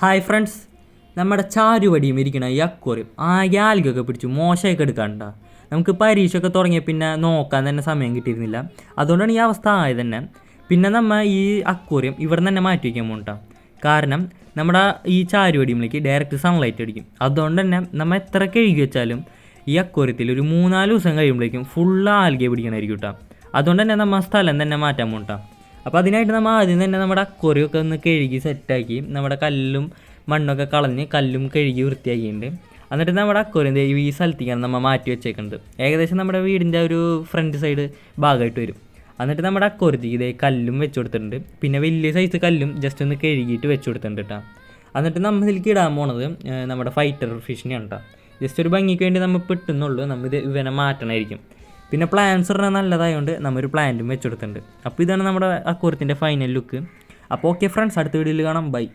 Hi friends നമ്മുടെ ചാരുവടിയും ഇരിക്കണ ഈ അക്വറിയം ആകെ ആൽഗൊക്കെ പിടിച്ചു മോശമൊക്കെ എടുക്കാണ്ട നമുക്ക് പരീക്ഷയൊക്കെ തുടങ്ങിയ പിന്നെ നോക്കാൻ തന്നെ സമയം കിട്ടിയിരുന്നില്ല. അതുകൊണ്ടാണ് ഈ അവസ്ഥ ആയത് തന്നെ. പിന്നെ നമ്മൾ ഈ അക്വറിയം ഇവിടെ തന്നെ മാറ്റി വയ്ക്കാൻ പോകണ്ട കാരണം നമ്മുടെ ഈ ചാരുവടിയിലേക്ക് ഡയറക്റ്റ് സൺലൈറ്റ് അടിക്കും. അതുകൊണ്ട് തന്നെ നമ്മൾ എത്ര കഴുകി വെച്ചാലും ഈ അക്വറിയത്തിൽ ഒരു മൂന്നാൽ ദിവസം കഴിയുമ്പോഴേക്കും ഫുള്ള് ആൽഗെ പിടിക്കണമായിരിക്കും കേട്ടോ അതുകൊണ്ട് തന്നെ നമ്മൾ സ്ഥലം തന്നെ മാറ്റാൻ പോകണ്ട അപ്പോൾ അതിനായിട്ട് നമ്മൾ ആദ്യം തന്നെ നമ്മുടെ അക്കോറിയൊക്കെ ഒന്ന് കഴുകി സെറ്റാക്കി നമ്മുടെ കല്ലും മണ്ണൊക്കെ കളഞ്ഞ് കല്ലും കഴുകി വൃത്തിയാക്കിയിട്ടുണ്ട്. എന്നിട്ട് നമ്മുടെ അക്കോറിയം ഈ സ്ഥലത്തേക്കാണ് നമ്മൾ മാറ്റി വെച്ചേക്കുന്നത് ഏകദേശം നമ്മുടെ വീടിന്റെ ഒരു ഫ്രണ്ട് സൈഡ് ഭാഗമായിട്ട് വരും. എന്നിട്ട് നമ്മുടെ അക്വറിയത്തേക്ക് ഇതേ കല്ലും വെച്ച് കൊടുത്തിട്ടുണ്ട്. പിന്നെ വലിയ സൈസ് കല്ലും ജസ്റ്റ് ഒന്ന് കഴുകിയിട്ട് വെച്ച് കൊടുത്തിട്ടുണ്ട് കേട്ടോ എന്നിട്ട് നമ്മൾ ഇതിലേക്ക് ഇടാൻ പോണത് നമ്മുടെ ഫൈറ്റർ ഫിഷിനെയാണ് കേട്ടോ ജസ്റ്റ് ഒരു ഭംഗിക്ക് വേണ്ടി നമ്മൾ പെട്ടെന്നുള്ളൂ നമ്മൾ ഇത് ഇവനെ മാറ്റണമായിരിക്കും പിന്നെ പ്ലാൻസ് പറഞ്ഞാൽ നല്ലതായതുകൊണ്ട് നമ്മൊരു പ്ലാന്റും വെച്ചെടുത്തിട്ടുണ്ട്. അപ്പോൾ ഇതാണ് നമ്മുടെ അക്വറിയത്തിന്റെ ഫൈനൽ ലുക്ക് അപ്പോൾ ഓക്കെ ഫ്രണ്ട്സ് അടുത്ത വീഡിയോയിൽ കാണാം. ബൈ